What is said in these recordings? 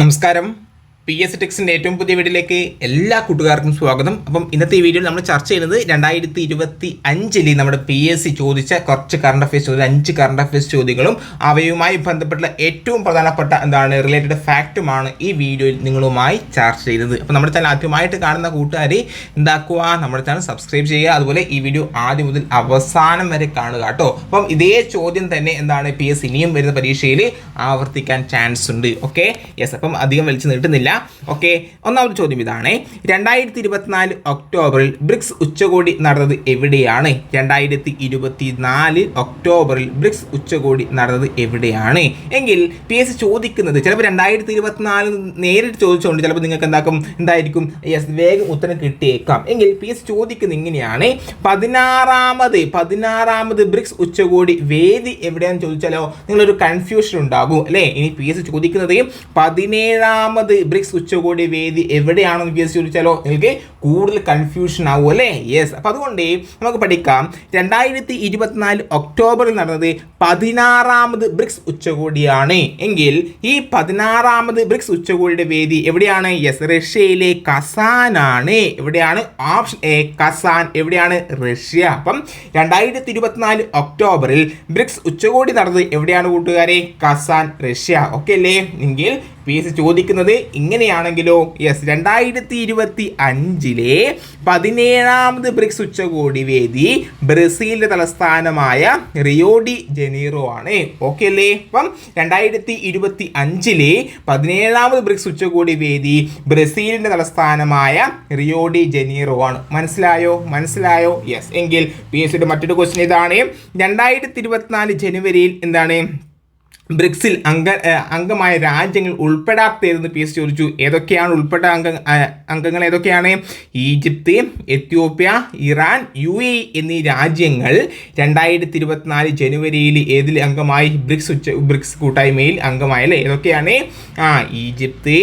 നമസ്കാരം. P S ടെക്സിന്റെ ഏറ്റവും പുതിയ വീഡിയോയിലേക്ക് എല്ലാ കൂട്ടുകാർക്കും സ്വാഗതം. അപ്പം ഇന്നത്തെ ഈ വീഡിയോയിൽ നമ്മൾ ചർച്ച ചെയ്യുന്നത് രണ്ടായിരത്തി ഇരുപത്തി അഞ്ചിൽ നമ്മുടെ പി എസ് സി ചോദിച്ച കുറച്ച് കറണ്ട് അഫയേഴ്സ് ചോദ്യം അഞ്ച് കറണ്ട് അഫയേഴ്സ് ചോദ്യങ്ങളും അവയുമായി ബന്ധപ്പെട്ട ഏറ്റവും പ്രധാനപ്പെട്ട എന്താണ് റിലേറ്റഡ് ഫാക്റ്റുമാണ് ഈ വീഡിയോയിൽ നിങ്ങളുമായി ചർച്ച ചെയ്തത്. അപ്പം നമ്മുടെ ചാനൽ ആദ്യമായിട്ട് കാണുന്ന കൂട്ടുകാർ എന്താക്കുക? നമ്മുടെ ചാനൽ സബ്സ്ക്രൈബ് ചെയ്യുക. അതുപോലെ ഈ വീഡിയോ ആദ്യം മുതൽ അവസാനം വരെ കാണുക കേട്ടോ. അപ്പം ഇതേ ചോദ്യം തന്നെ എന്താണ് പി എസ് ഇനിയും വരുന്ന പരീക്ഷയിൽ ആവർത്തിക്കാൻ ചാൻസ് ഉണ്ട്. ഓക്കെ യെസ് അപ്പം അധികം വലിച്ചു നീട്ടുന്നില്ല. ഓക്കെ ഒന്നാമത്തെ ചോദ്യം ഇതാണ്. രണ്ടായിരത്തി ഇരുപത്തിനാല് ഒക്ടോബറിൽ ബ്രിക്സ് ഉച്ചകോടി നടന്നത് എവിടെയാണ്? രണ്ടായിരത്തി ഇരുപത്തി നാല് ഒക്ടോബറിൽ ബ്രിക്സ് ഉച്ചകോടി നടന്നത് എവിടെയാണ്? എങ്കിൽ പി എസ് ചോദിക്കുന്നത് ചിലപ്പോൾ രണ്ടായിരത്തി ഇരുപത്തിനാല് നേരിട്ട് ചോദിച്ചുകൊണ്ട് ചിലപ്പോൾ നിങ്ങൾക്ക് എന്താക്കും എന്തായിരിക്കും? യെസ് വേഗം ഉത്തരം കിട്ടിയേക്കാം. എങ്കിൽ പി എസ് ചോദിക്കുന്നത് ഇങ്ങനെയാണ്. പതിനാറാമത് പതിനാറാമത് ബ്രിക്സ് ഉച്ചകോടി വേദി എവിടെയാണെന്ന് ചോദിച്ചാലോ നിങ്ങളൊരു കൺഫ്യൂഷൻ ഉണ്ടാകും അല്ലേ? ഇനി പി എസ് ചോദിക്കുന്നത് പതിനേഴാമത് ബ്രിക്സ് ഉച്ചകോടി വേദി എവിടെയാണെന്ന് പി എസ് ചോദിച്ചാലോ നിങ്ങൾക്ക് കൂടുതൽ കൺഫ്യൂഷൻ ആവും അല്ലേ? യെസ് അപ്പം അതുകൊണ്ട് നമുക്ക് പഠിക്കാം. രണ്ടായിരത്തി ഇരുപത്തിനാല് ഒക്ടോബറിൽ നടന്നത് പതിനാറാമത് ബ്രിക്സ് ഉച്ചകോടിയാണ്. എങ്കിൽ ഈ പതിനാറാമത് ബ്രിക്സ് ഉച്ചകോടിയുടെ വേദി എവിടെയാണ്? യെസ് റഷ്യയിലെ കസാനാണ് എവിടെയാണ്? Option A Kazan. എവിടെയാണ്? റഷ്യ. അപ്പം രണ്ടായിരത്തി ഇരുപത്തിനാല് ഒക്ടോബറിൽ ബ്രിക്സ് ഉച്ചകോടി നടന്നത് എവിടെയാണ് കൂട്ടുകാരെ? Kazan Russia. ഓക്കെ അല്ലേ? എങ്കിൽ പി എസ് ചോദിക്കുന്നത് ഇങ്ങനെയാണെങ്കിലോ? യെസ് രണ്ടായിരത്തി ഇരുപത്തി അഞ്ചിലെ പതിനേഴാമത് ബ്രിക്സ് ഉച്ചകോടി വേദി ബ്രസീലിന്റെ തലസ്ഥാനമായ റിയോഡി ജനീറോ ആണ്. ഓക്കെ അല്ലേ? അപ്പം രണ്ടായിരത്തി ഇരുപത്തി അഞ്ചിലെ പതിനേഴാമത് ബ്രിക്സ് ഉച്ചകോടി വേദി ബ്രസീലിന്റെ തലസ്ഥാനമായ റിയോഡി ജനീറോ ആണ്. മനസ്സിലായോ? മനസ്സിലായോ? യെസ് എങ്കിൽ പി എസ് സിയുടെ മറ്റൊരു ക്വസ്റ്റ്യൻ ഇതാണ്. രണ്ടായിരത്തി ഇരുപത്തിനാല് ജനുവരിയിൽ എന്താണ്? ബ്രിക്സിൽ അംഗ അംഗമായ രാജ്യങ്ങൾ ഉൾപ്പെടാത്തതെന്ന് പി എസ് ചോദിച്ചു. ഏതൊക്കെയാണ് ഉൾപ്പെട്ട അംഗ അംഗങ്ങൾ ഏതൊക്കെയാണ്? Egypt Ethiopia Iran U A എന്നീ രാജ്യങ്ങൾ രണ്ടായിരത്തി ഇരുപത്തിനാല് ജനുവരിയിൽ ഏതിൽ അംഗമായി? ബ്രിക്സ് ഉച്ച ബ്രിക്സ് കൂട്ടായ്മയിൽ അംഗമായല്ലേ? ഏതൊക്കെയാണ്? ആ Egypt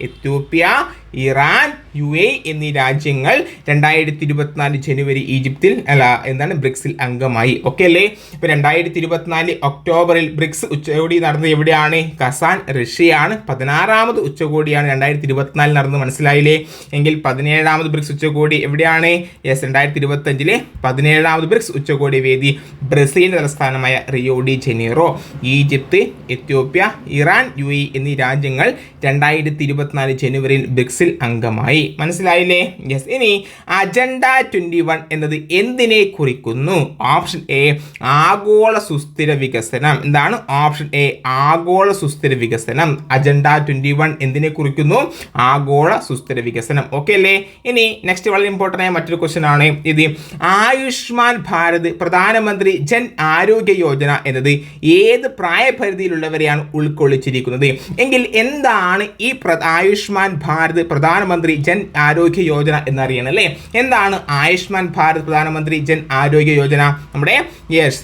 Ethiopia Iran U A എന്നീ രാജ്യങ്ങൾ രണ്ടായിരത്തി ഇരുപത്തിനാല് ജനുവരി ഈജിപ്തിൽ അല്ല എന്താണ് ബ്രിക്സിൽ അംഗമായി. ഓക്കെ അല്ലേ? ഇപ്പൊ രണ്ടായിരത്തി ഇരുപത്തിനാല് ഒക്ടോബറിൽ ബ്രിക്സ് ഉച്ചകോടി നടന്നത് എവിടെയാണ്? കസാൻ റഷ്യയാണ്. പതിനാറാമത് ഉച്ചകോടിയാണ് രണ്ടായിരത്തി ഇരുപത്തിനാലിൽ നടന്നത്. മനസ്സിലായില്ലേ? എങ്കിൽ പതിനേഴാമത് ബ്രിക്സ് ഉച്ചകോടി എവിടെയാണ്? യെസ് രണ്ടായിരത്തി ഇരുപത്തഞ്ചിലെ പതിനേഴാമത് ബ്രിക്സ് ഉച്ചകോടി വേദി ബ്രസീലിന്റെ തലസ്ഥാനമായ Rio de Janeiro. Egypt Ethiopia Iran U എന്നീ രാജ്യങ്ങൾ രണ്ടായിരത്തി ഇരുപത്തിനാല് ജനുവരിയിൽ ബ്രിക്സിൽ അംഗമായി. മനസ്സിലായില്ലേ? യെസ് ഇനി അജണ്ട ട്വന്റി വൺ എന്നത് എന്തിനെ കുറിക്കുന്നു? ഓപ്ഷൻ എ ആഗോള സുസ്ഥിര വികസനം. എന്താണ് ഓപ്ഷൻ എ ആഗോള സുസ്ഥിര വികസനം. അജണ്ട ട്വന്റി വൺ എന്തിനെ കുറിക്കുന്നു? ആഗോള സുസ്ഥിര വികസനം. ഓക്കെ അല്ലേ? ഇനി നെക്സ്റ്റ് വളരെ ഇമ്പോർട്ടന്റ് ആയ മറ്റൊരു ക്വസ്റ്റൻ ആണ്. ഇത് ആയുഷ്മാൻ ഭാരത് പ്രധാനമന്ത്രി ജൻ ആരോഗ്യ യോജന എന്നത് ഏത് പ്രായപരിധിയിലുള്ളവരെയാണ് ഉൾക്കൊള്ളിച്ചിരിക്കുന്നത്? എങ്കിൽ എന്താണ് ഈ ആയുഷ്മാൻ ഭാരത് പ്രധാനമന്ത്രി ജൻ ആരോഗ്യ യോജന എന്നറിയണം അല്ലേ? എന്താണ് ആയുഷ്മാൻ ഭാരത് പ്രധാനമന്ത്രി ജൻ ആരോഗ്യ യോജന? നമ്മുടെ യെസ്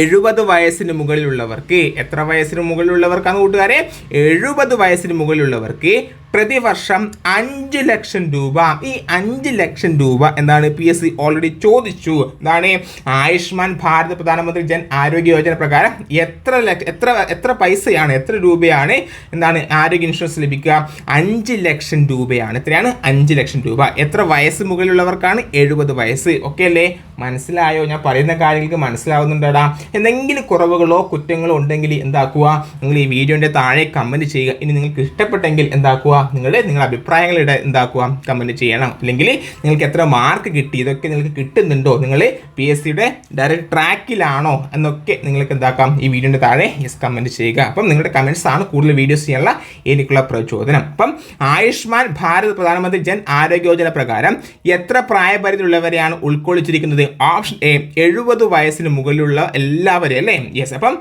എഴുപത് വയസ്സിന് മുകളിലുള്ളവർക്ക് എത്ര വയസ്സിന് മുകളിലുള്ളവർക്കാണ് കൂട്ടുകാരെ? എഴുപത് വയസ്സിന് മുകളിലുള്ളവർക്ക് പ്രതിവർഷം അഞ്ച് ലക്ഷം രൂപ. ഈ അഞ്ച് ലക്ഷം രൂപ എന്താണ് പി എസ് സി ഓൾറെഡി ചോദിച്ചു. എന്താണ്? ആയുഷ്മാൻ ഭാരത് പ്രധാനമന്ത്രി ജൻ ആരോഗ്യ യോജന പ്രകാരം എത്ര ലക്ഷ എത്ര എത്ര പൈസയാണ് എത്ര രൂപയാണ് എന്താണ് ആരോഗ്യ ഇൻഷുറൻസ് ലഭിക്കുക? അഞ്ച് ലക്ഷം രൂപയാണ്. എത്രയാണ്? അഞ്ച് ലക്ഷം രൂപ. എത്ര വയസ്സ് മുകളിലുള്ളവർക്കാണ്? എഴുപത് വയസ്സ്. ഓക്കെ അല്ലേ? മനസ്സിലായോ? ഞാൻ പറയുന്ന കാര്യങ്ങൾക്ക് മനസ്സിലാവുന്നുണ്ടടാ? എന്തെങ്കിലും കുറവുകളോ കുറ്റങ്ങളോ ഉണ്ടെങ്കിൽ എന്താക്കുക? നിങ്ങൾ ഈ വീഡിയോന്റെ താഴെ കമന്റ് ചെയ്യുക. ഇനി നിങ്ങൾക്ക് ഇഷ്ടപ്പെട്ടെങ്കിൽ എന്താക്കുക? നിങ്ങൾ നിങ്ങളുടെ ഇട എന്താക്കുക? കമന്റ് ചെയ്യണം. അല്ലെങ്കിൽ നിങ്ങൾക്ക് എത്ര മാർക്ക് കിട്ടി? ഇതൊക്കെ നിങ്ങൾക്ക് കിട്ടുന്നുണ്ടോ? നിങ്ങൾ പി എസ് സിയുടെ ഡയറക്റ്റ് ട്രാക്കിലാണോ എന്നൊക്കെ നിങ്ങൾക്ക് എന്താക്കാം? ഈ വീഡിയോന്റെ താഴെ യെസ് കമന്റ് ചെയ്യുക. അപ്പം നിങ്ങളുടെ കമന്റ്സ് ആണ് കൂടുതൽ വീഡിയോസ് ചെയ്യാനുള്ള എനിക്കുള്ള പ്രചോദനം. അപ്പം ആയുഷ്മാൻ ഭാരത് പ്രധാനമന്ത്രി ജൻ ആരോഗ്യ യോജന പ്രകാരം എത്ര പ്രായപരിധിയുള്ളവരെയാണ് ഉൾക്കൊള്ളിച്ചിരിക്കുന്നത്? ഓപ്ഷൻ എ എഴുപത് വയസ്സിന് മുകളിലുള്ള എല്ലാവരെയും അല്ലേ? യെസ് അപ്പം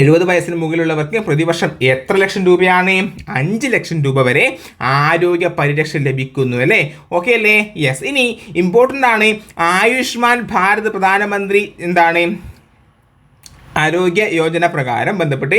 എഴുപത് വയസ്സിന് മുകളിലുള്ളവർക്ക് പ്രതിവർഷം എത്ര ലക്ഷം രൂപയാണ്? അഞ്ച് ലക്ഷം രൂപ വരെ ആരോഗ്യ പരിരക്ഷ ലഭിക്കുന്നു അല്ലേ? ഓക്കെ അല്ലേ? യെസ് ഇനി ഇമ്പോർട്ടന്റ് ആണ്. ആയുഷ്മാൻ ഭാരത് പ്രധാനമന്ത്രി എന്താണ്? ആരോഗ്യ യോജന പ്രകാരം ബന്ധപ്പെട്ട്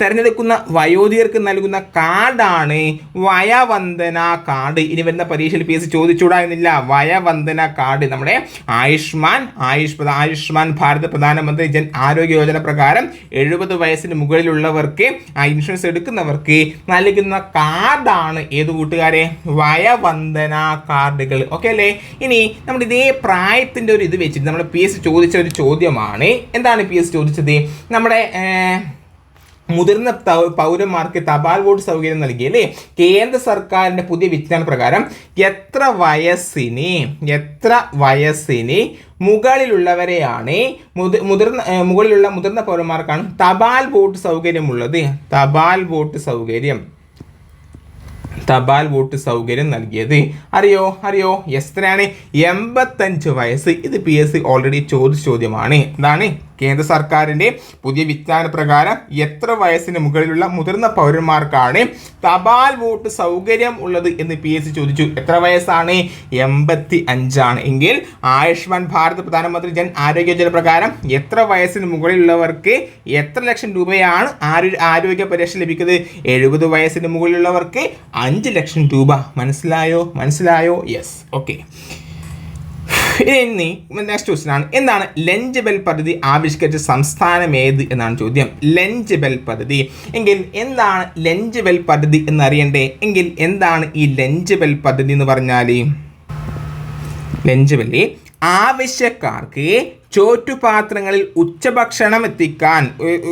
തിരഞ്ഞെടുക്കുന്ന വയോധികർക്ക് നൽകുന്ന കാർഡാണ് വയവന്ദന കാർഡ്. ഇനി വരുന്ന പരീക്ഷയിൽ പി എസ് ചോദിച്ചൂടാ എന്നില്ല വയവന്ദന കാർഡ്. നമ്മുടെ ആയുഷ്മാൻ ആയുഷ് ആയുഷ്മാൻ ഭാരത് പ്രധാനമന്ത്രി ജൻ ആരോഗ്യ യോജന പ്രകാരം എഴുപത് വയസ്സിന് മുകളിലുള്ളവർക്ക് ആ ഇൻഷുറൻസ് എടുക്കുന്നവർക്ക് നൽകുന്ന കാർഡാണ്. ഏത് കൂട്ടുകാരെ? വയവന്ദന കാർഡുകൾ. ഓക്കെ അല്ലേ? ഇനി നമ്മൾ ഇതേ പ്രായത്തിന്റെ ഒരു ഇത് വെച്ചിട്ട് നമ്മൾ പി എസ് ചോദിച്ച ഒരു ചോദ്യമാണ്. എന്താണ് പി എസ് ചോദിച്ചത്? നമ്മുടെ മുതിർന്ന പൗരന്മാർക്ക് തപാൽ വോട്ട് സൗകര്യം നൽകി അല്ലേ കേന്ദ്ര സർക്കാരിന്റെ പുതിയ വിജ്ഞാന പ്രകാരം എത്ര വയസ്സിന് എത്ര വയസ്സിന് മുകളിലുള്ളവരെയാണ് മുതി- മുതിർന്ന മുകളിലുള്ള മുതിർന്ന പൗരന്മാർക്കാണ് തപാൽ വോട്ട് സൗകര്യമുള്ളത്? തപാൽ വോട്ട് സൗകര്യം. തപാൽ വോട്ട് സൗകര്യം നൽകിയത്. അറിയോ? അറിയോ? എത്രയാണ്? എൺപത്തഞ്ച് വയസ്സ്. ഇത് പി എസ് സി ഓൾറെഡി ചോദിച്ച ചോദ്യമാണ്. എന്താണ് കേന്ദ്ര സർക്കാരിന്റെ പുതിയ വിജ്ഞാന പ്രകാരം എത്ര വയസ്സിന് മുകളിലുള്ള മുതിർന്ന പൗരന്മാർക്കാണ് തപാൽ വോട്ട് സൗകര്യം ഉള്ളത് എന്ന് പി എസ് ചോദിച്ചു. എത്ര വയസ്സാണ്? എൺപത്തി അഞ്ചാണ് എങ്കിൽ ആയുഷ്മാൻ ഭാരത് പ്രധാനമന്ത്രി ജൻ ആരോഗ്യ യോജന പ്രകാരം എത്ര വയസ്സിന് മുകളിലുള്ളവർക്ക് എത്ര ലക്ഷം രൂപയാണ് ആരോ- ആരോഗ്യ പരിരക്ഷ ലഭിക്കുന്നത്? എഴുപത് വയസ്സിന് മുകളിലുള്ളവർക്ക് അഞ്ച് ലക്ഷം രൂപ. മനസ്സിലായോ? മനസ്സിലായോ? യെസ്. ഓക്കെ. ഇനി നെക്സ്റ്റ് ക്വസ്റ്റ്യൻ ആണ്. എന്താണ് ലഞ്ച് ബെൽ പദ്ധതി ആവിഷ്കരിച്ച സംസ്ഥാനം ഏത് എന്നാണ് ചോദ്യം. ലഞ്ച് ബെൽ പദ്ധതി. എങ്കിൽ എന്താണ് ലഞ്ച് ബെൽ പദ്ധതി എന്നറിയണ്ടേ? എങ്കിൽ എന്താണ് ഈ ലഞ്ച് ബെൽ പദ്ധതി എന്ന് പറഞ്ഞാൽ ലഞ്ച് ബെല്ല് ആവശ്യക്കാർക്ക് ചോറ്റുപാത്രങ്ങളിൽ ഉച്ചഭക്ഷണം എത്തിക്കാൻ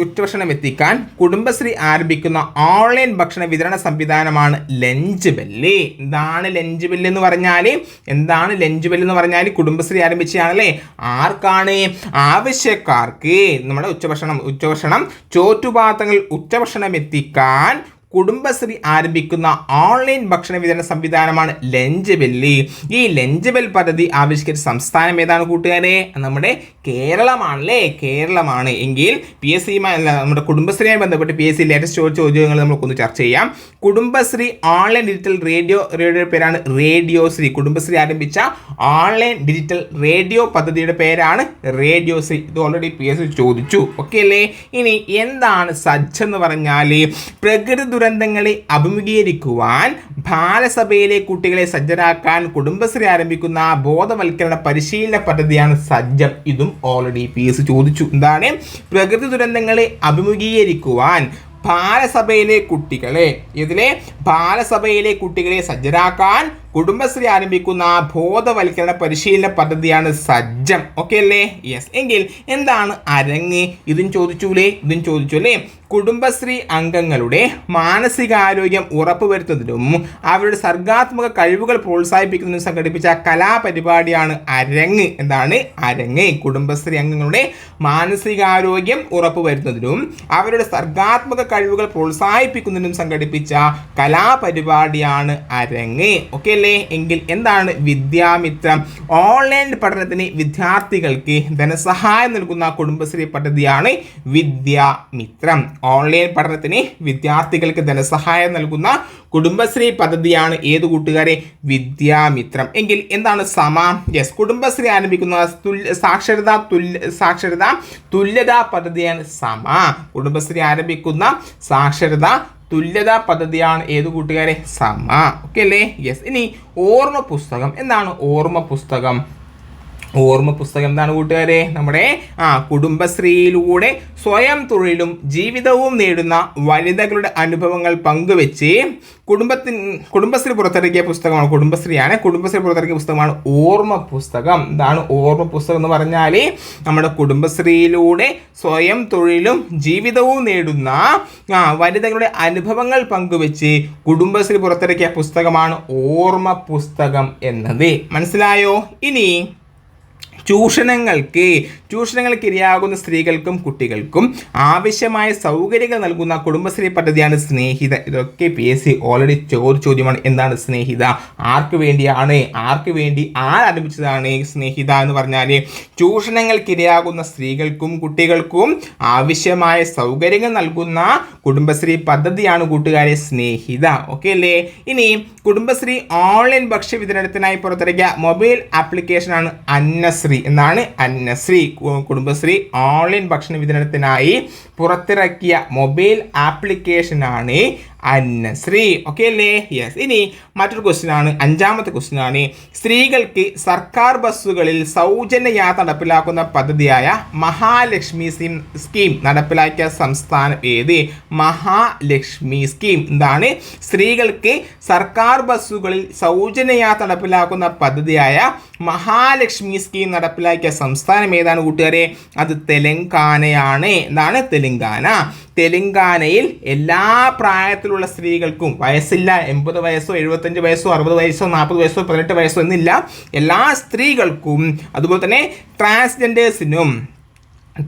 ഉച്ചഭക്ഷണം എത്തിക്കാൻ കുടുംബശ്രീ ആരംഭിക്കുന്ന ഓൺലൈൻ ഭക്ഷണ വിതരണ സംവിധാനമാണ് ലഞ്ച് ബെല്ല്. എന്താണ് ലഞ്ച് ബെല്ല് എന്ന് പറഞ്ഞാൽ എന്താണ് ലഞ്ച് ബെല്ല് എന്ന് പറഞ്ഞാൽ കുടുംബശ്രീ ആരംഭിച്ചതാണല്ലേ ആർക്കാണ്? ആവശ്യക്കാർക്ക് നമ്മുടെ ഉച്ചഭക്ഷണം ഉച്ചഭക്ഷണം ചോറ്റുപാത്രങ്ങളിൽ ഉച്ചഭക്ഷണം എത്തിക്കാൻ കുടുംബശ്രീ ആരംഭിക്കുന്ന ഓൺലൈൻ ഭക്ഷണ വിതരണ സംവിധാനമാണ് ലഞ്ച് ബെല്ലി ഈ ലഞ്ച് ബെൽ പദ്ധതി ആവിഷ്കരിച്ച സംസ്ഥാനം ഏതാണ് കൂട്ടുകാരെ? നമ്മുടെ കേരളമാണല്ലേ? കേരളമാണ്. എങ്കിൽ പി എസ് സി നമ്മുടെ കുടുംബശ്രീയുമായി ബന്ധപ്പെട്ട് പി എസ് സി ലേറ്റസ്റ്റ് ചോദിച്ച ചോദ്യങ്ങൾ നമുക്കൊന്ന് ചർച്ച ചെയ്യാം. കുടുംബശ്രീ ഓൺലൈൻ ഡിജിറ്റൽ റേഡിയോ റേഡിയോയുടെ പേരാണ് റേഡിയോ ശ്രീ കുടുംബശ്രീ ആരംഭിച്ച ഓൺലൈൻ ഡിജിറ്റൽ റേഡിയോ പദ്ധതിയുടെ പേരാണ് റേഡിയോ ശ്രീ ഇത് ഓൾറെഡി പി എസ് സി ചോദിച്ചു. ഓക്കെ അല്ലേ? ഇനി എന്താണ് സജ്ജ് എന്ന് പറഞ്ഞാൽ പ്രകൃതി ദുരന്തങ്ങളെ അഭിമുഖീകരിക്കുവാൻ ബാലസഭയിലെ കുട്ടികളെ സജ്ജരാക്കാൻ കുടുംബശ്രീ ആരംഭിക്കുന്ന ബോധവൽക്കരണ പരിശീലന പദ്ധതിയാണ് സജ്ജം. ഇതും ഓൾറെഡി പി എസ് ചോദിച്ചു. എന്താണ്? പ്രകൃതി ദുരന്തങ്ങളെ അഭിമുഖീകരിക്കുവാൻ ബാലസഭയിലെ കുട്ടികളെ ഇതിലെ ബാലസഭയിലെ കുട്ടികളെ സജ്ജരാക്കാൻ കുടുംബശ്രീ ആരംഭിക്കുന്ന ബോധവൽക്കരണ പരിശീലന പദ്ധതിയാണ് സജ്ജം. ഓക്കെ അല്ലേ? യെസ് എങ്കിൽ എന്താണ് അരങ്ങ്? ഇതും ചോദിച്ചൂലേ? ഇതും ചോദിച്ചു അല്ലേ കുടുംബശ്രീ അംഗങ്ങളുടെ മാനസികാരോഗ്യം ഉറപ്പുവരുത്തുന്നതിനും അവരുടെ സർഗാത്മക കഴിവുകൾ പ്രോത്സാഹിപ്പിക്കുന്നതിനും സംഘടിപ്പിച്ച കലാപരിപാടിയാണ് അരങ്ങ് എന്താണ് അരങ്ങ്. കുടുംബശ്രീ അംഗങ്ങളുടെ മാനസികാരോഗ്യം ഉറപ്പുവരുത്തുന്നതിനും അവരുടെ സർഗാത്മക കഴിവുകൾ പ്രോത്സാഹിപ്പിക്കുന്നതിനും സംഘടിപ്പിച്ച കലാപരിപാടിയാണ് അരങ്ങ്. ഓക്കെ അല്ലേ? എങ്കിൽ എന്താണ് വിദ്യാമിത്രം? ഓൺലൈൻ പഠനത്തിന് വിദ്യാർത്ഥികൾക്ക് ധനസഹായം നൽകുന്ന കുടുംബശ്രീ പദ്ധതിയാണ് വിദ്യാമിത്രം. ഓൺലൈൻ പഠനത്തിന് വിദ്യാർത്ഥികൾക്ക് ധനസഹായം നൽകുന്ന കുടുംബശ്രീ പദ്ധതിയാണ് ഏത് കൂട്ടുകാരെ? വിദ്യാമിത്രം. എങ്കിൽ എന്താണ് സമ? യെസ് കുടുംബശ്രീ ആരംഭിക്കുന്ന സാക്ഷരത തുല്യ സാക്ഷരത തുല്യതാ പദ്ധതിയാണ് സമ. കുടുംബശ്രീ ആരംഭിക്കുന്ന സാക്ഷരത തുല്യതാ പദ്ധതിയാണ് ഏത് കൂട്ടുകാരെ? സമ. ഓക്കെ അല്ലേ? യെസ് ഇനി ഓർമ്മ പുസ്തകം. എന്താണ് ഓർമ്മ പുസ്തകം? ഓർമ്മ പുസ്തകം എന്താണ് കൂട്ടുകാരെ? നമ്മുടെ ആ കുടുംബശ്രീയിലൂടെ സ്വയം തൊഴിലും ജീവിതവും നേടുന്ന വനിതകളുടെ അനുഭവങ്ങൾ പങ്കുവെച്ച് കുടുംബത്തിൻ കുടുംബശ്രീ പുറത്തിറക്കിയ പുസ്തകമാണ് കുടുംബശ്രീയാണ്. കുടുംബശ്രീ പുറത്തിറക്കിയ പുസ്തകമാണ് ഓർമ്മ പുസ്തകം എന്താണ് ഓർമ്മ പുസ്തകം എന്ന് പറഞ്ഞാൽ നമ്മുടെ കുടുംബശ്രീയിലൂടെ സ്വയം തൊഴിലും ജീവിതവും നേടുന്ന ആ വനിതകളുടെ അനുഭവങ്ങൾ പങ്കുവെച്ച് കുടുംബശ്രീ പുറത്തിറക്കിയ പുസ്തകമാണ് ഓർമ്മ പുസ്തകം എന്നത്. മനസ്സിലായോ? ഇനി ചൂഷണങ്ങൾക്ക് ചൂഷണങ്ങൾക്ക് ഇരയാകുന്ന സ്ത്രീകൾക്കും കുട്ടികൾക്കും ആവശ്യമായ സൗകര്യങ്ങൾ നൽകുന്ന കുടുംബശ്രീ പദ്ധതിയാണ് സ്നേഹിത. ഇതൊക്കെ പി എസ് സി ഓൾറെഡി ചോദ്യ ചോദ്യമാണ്. എന്താണ് സ്നേഹിത? ആർക്ക് വേണ്ടിയാണ്? ആർക്ക് വേണ്ടി ആരംഭിച്ചതാണ് സ്നേഹിത എന്ന് പറഞ്ഞാൽ ചൂഷണങ്ങൾക്ക് ഇരയാകുന്ന സ്ത്രീകൾക്കും കുട്ടികൾക്കും ആവശ്യമായ സൗകര്യങ്ങൾ നൽകുന്ന കുടുംബശ്രീ പദ്ധതിയാണ് കൂട്ടുകാരെ സ്നേഹിത. ഓക്കെ അല്ലേ? ഇനി കുടുംബശ്രീ ഓൺലൈൻ ഭക്ഷ്യ വിതരണത്തിനായി പുറത്തിറക്കിയ മൊബൈൽ ആപ്ലിക്കേഷനാണ് അന്നശ്രീ. പദ്ധതി എന്നാണ് അന്നശ്രീ കുടുംബശ്രീ ഓൺലൈൻ ഭക്ഷണ വിതരണത്തിനായി പുറത്തിറക്കിയ മൊബൈൽ ആപ്ലിക്കേഷനാണ് അന്നശ്രീ. ഓക്കെ അല്ലേ? യെസ് ഇനി മറ്റൊരു ക്വസ്റ്റ്യൻ ആണ്. അഞ്ചാമത്തെ ക്വസ്റ്റ്യൻ ആണ്. സ്ത്രീകൾക്ക് സർക്കാർ ബസ്സുകളിൽ സൗജന്യ യാത്ര നടപ്പിലാക്കുന്ന പദ്ധതിയായ മഹാലക്ഷ്മി സ്കീം സ്കീം നടപ്പിലാക്കിയ സംസ്ഥാനം ഏത്? മഹാലക്ഷ്മി സ്കീം. എന്താണ്? സ്ത്രീകൾക്ക് സർക്കാർ ബസ്സുകളിൽ സൗജന്യ യാത്ര നടപ്പിലാക്കുന്ന പദ്ധതിയായ മഹാലക്ഷ്മി സ്കീം നടപ്പിലാക്കിയ സംസ്ഥാനം ഏതാണ് കൂട്ടുകാരെ? അത് തെലങ്കാനയാണ്. എന്താണ്? തെലങ്കാന. തെലങ്കാനയിൽ എല്ലാ പ്രായത്തിലുള്ള സ്ത്രീകൾക്കും വയസ്സില്ല എൺപത് വയസ്സോ എഴുപത്തഞ്ച് വയസ്സോ അറുപത് വയസ്സോ നാൽപ്പത് വയസ്സോ പതിനെട്ട് വയസ്സോ എന്നില്ല. എല്ലാ സ്ത്രീകൾക്കും അതുപോലെ തന്നെ ട്രാൻസ്ജെൻഡേഴ്സിനും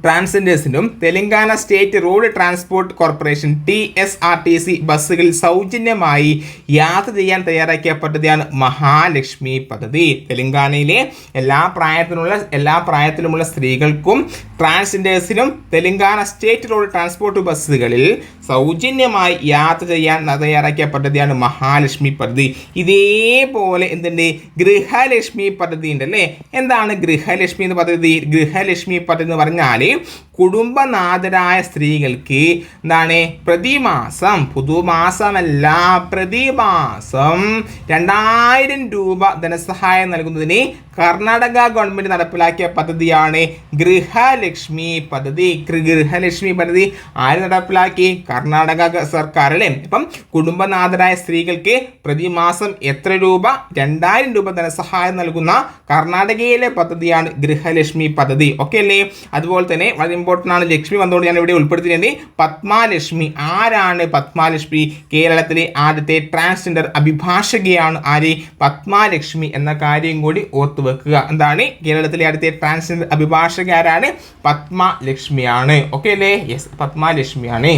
ട്രാൻസ്ജെൻഡേഴ്സിനും Telangana state road transport corporation T S R T C ബസ്സുകളിൽ സൗജന്യമായി യാത്ര ചെയ്യാൻ തയ്യാറാക്കിയ പദ്ധതിയാണ് മഹാലക്ഷ്മി പദ്ധതി. തെലങ്കാനയിലെ എല്ലാ പ്രായത്തിലുള്ള എല്ലാ പ്രായത്തിലുമുള്ള സ്ത്രീകൾക്കും ട്രാൻസ്ജെൻഡേഴ്സിനും തെലങ്കാന സ്റ്റേറ്റ് റോഡ് ട്രാൻസ്പോർട്ട് ബസ്സുകളിൽ സൗജന്യമായി യാത്ര ചെയ്യാൻ തയ്യാറാക്കിയ പദ്ധതിയാണ് മഹാലക്ഷ്മി പദ്ധതി. ഇതേപോലെ എന്തുണ്ട്? ഗൃഹലക്ഷ്മി പദ്ധതി ഉണ്ട് അല്ലേ എന്താണ് ഗൃഹലക്ഷ്മി എന്ന് പദ്ധതി? ഗൃഹലക്ഷ്മി പദ്ധതി എന്ന് പറഞ്ഞാൽ കുടുംബനാഥരായ സ്ത്രീകൾക്ക് എന്താണ്? പ്രതിമാസം പുതുമാസമല്ല പ്രതിമാസം രണ്ടായിരം രൂപ ധനസഹായം നൽകുന്നതിന് കർണാടക ഗവൺമെന്റ് നടപ്പിലാക്കിയ പദ്ധതിയാണ് ഗൃഹലക്ഷ്മി പദ്ധതി. ഗൃഹലക്ഷ്മി പദ്ധതി ആര് നടപ്പിലാക്കി? കർണാടക സർക്കാർ അല്ലേ ഇപ്പം കുടുംബനാഥരായ സ്ത്രീകൾക്ക് പ്രതിമാസം എത്ര രൂപ? രണ്ടായിരം രൂപ ധനസഹായം നൽകുന്ന കർണാടകയിലെ പദ്ധതിയാണ് ഗൃഹലക്ഷ്മി പദ്ധതി. ഓക്കെ അല്ലേ? അതുപോലെ തന്നെ വളരെ ഇമ്പോർട്ടന്റ് ആണ് ലക്ഷ്മി വന്നുകൊണ്ട് ഞാൻ ഇവിടെ ഉൾപ്പെടുത്തിയിട്ടുണ്ട്. പത്മാലക്ഷ്മി. ആരാണ് പത്മാലക്ഷ്മി? കേരളത്തിലെ ആദ്യത്തെ ട്രാൻസ്ജെൻഡർ അഭിഭാഷകയാണ് ആര്? പത്മാലക്ഷ്മി എന്ന കാര്യം കൂടി ഓർത്തു വെക്കുക. എന്താണ്? കേരളത്തിലെ ആദ്യത്തെ ട്രാൻസ്ജെൻഡർ അഭിഭാഷക ആരാണ് പത്മലക്ഷ്മിയാണ്. ഓക്കെ അല്ലേ? യെസ് പത്മലക്ഷ്മിയാണ്.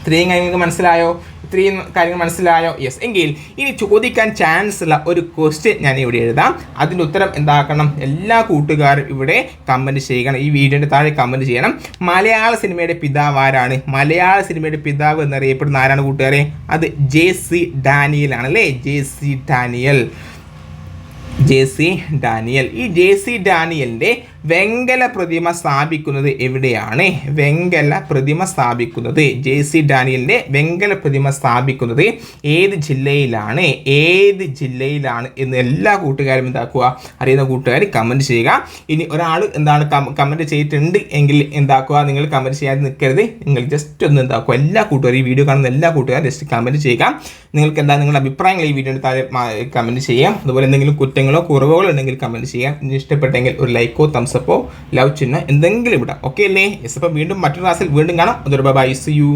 ഇത്രയും കാര്യങ്ങൾക്ക് മനസ്സിലായോ? ഇത്രയും കാര്യങ്ങൾ മനസ്സിലായോ? യെസ് എങ്കിൽ ഇനി ചോദിക്കാൻ ചാൻസ് ഉള്ള ഒരു ക്വസ്റ്റ്യൻ ഞാൻ ഇവിടെ എഴുതാം. അതിന്റെ ഉത്തരം എന്താക്കണം? എല്ലാ കൂട്ടുകാരും ഇവിടെ കമന്റ് ചെയ്യണം. ഈ വീഡിയോന്റെ താഴെ കമന്റ് ചെയ്യണം. മലയാള സിനിമയുടെ പിതാവ് ആരാണ്? മലയാള സിനിമയുടെ പിതാവ് എന്നറിയപ്പെടുന്ന ആരാണ് കൂട്ടുകാരെ? അത് ജെ സി ഡാനിയൽ ആണ് അല്ലേ? J C Daniel J C Daniel ഈ ജെ സി ഡാനിയലിന്റെ വെങ്കല പ്രതിമ സ്ഥാപിക്കുന്നത് എവിടെയാണ്? വെങ്കല പ്രതിമ സ്ഥാപിക്കുന്നത് ജെ സി ഡാനിയലിന്റെ വെങ്കല പ്രതിമ സ്ഥാപിക്കുന്നത് ഏത് ജില്ലയിലാണ്? ഏത് ജില്ലയിലാണ്? എന്ന് എല്ലാ കൂട്ടുകാരും എന്താക്കുക? അറിയുന്ന കൂട്ടുകാർ കമന്റ് ചെയ്യുക. ഇനി ഒരാൾ എന്താണ് കമന്റ് ചെയ്തിട്ടുണ്ട് എങ്കിൽ എന്താക്കുക? നിങ്ങൾ കമന്റ് ചെയ്യാതെ നിൽക്കരുത്. നിങ്ങൾ ജസ്റ്റ് ഒന്ന് എന്താക്കുക? എല്ലാ കൂട്ടുകാരും വീഡിയോ കാണുന്ന എല്ലാ കൂട്ടുകാരും ജസ്റ്റ് കമന്റ് ചെയ്യുക. നിങ്ങൾക്ക് എന്താ നിങ്ങളുടെ അഭിപ്രായങ്ങൾ ഈ വീഡിയോയുടെ താഴെ കമന്റ് ചെയ്യാം. അതുപോലെ എന്തെങ്കിലും കുറ്റങ്ങളോ കുറവുകളോ ഉണ്ടെങ്കിൽ കമന്റ് ചെയ്യാം. ഇഷ്ടപ്പെട്ടെങ്കിൽ ഒരു ലൈക്കോ തംസപ്പോ ലവ് ചിഹ്നം എന്തെങ്കിലും ഇടാം. ഓക്കെ അല്ലേ? യെസ് അപ്പോൾ വീണ്ടും മറ്റൊരു ക്ലാസ്സിൽ വീണ്ടും കാണാം. അതൊരു ബൈ സി യു